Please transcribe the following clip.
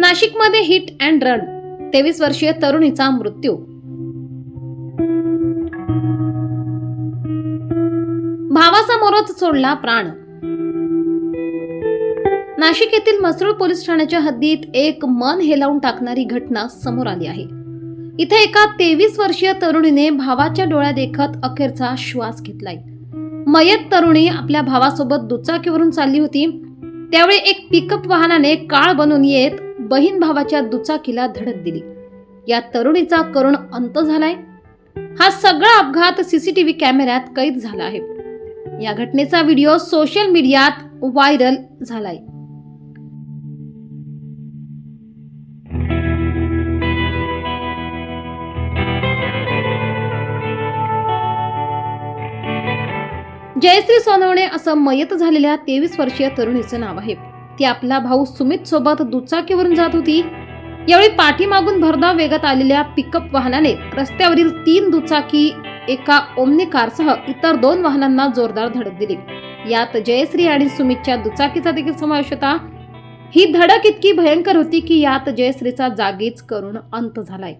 नाशिकमध्ये hit and run. तेवीस वर्षीय तरुणीचा मृत्यू. भावासमोरच सोडला प्राण. नाशिक येथील मसरूळ पोलीस ठाण्याच्या हद्दीत एक मन हेलावून टाकणारी घटना समोर आली आहे. इथे एका तेवीस वर्षीय तरुणीने भावाच्या डोळ्या देखत अखेरचा श्वास घेतलाय. मयत तरुणी आपल्या भावासोबत दुचाकीवरून चालली होती. त्यावेळी एक पिकअप वाहनाने काळ बनून येत बहीण भावाच्या दुचाकीला धडक दिली. या तरुणीचा करुण अंत झालाय. हा सगळा अपघात सीसीटीव्ही कॅमेऱ्यात कैद झाला आहे. या घटनेचा व्हिडिओ सोशल मीडियात व्हायरल झालाय. जयश्री सोनवणे असं मयत झालेल्या तेवीस वर्षीय तरुणीचं नाव आहे. ती आपला भाऊ सुमित सोबत दुचाकीवरून जात होती. यावेळी पाठीमागून भरधाव वेगात आलेल्या पिकअप वाहनाने रस्त्यावरील तीन दुचाकी एका ओमनी कारसह इतर दोन वाहनांना जोरदार धडक दिली. यात जयश्री आणि सुमितच्या दुचाकीचा देखील समावेश होता. ही धडक इतकी भयंकर होती की यात जयश्रीचा जागीच करून अंत झालाय.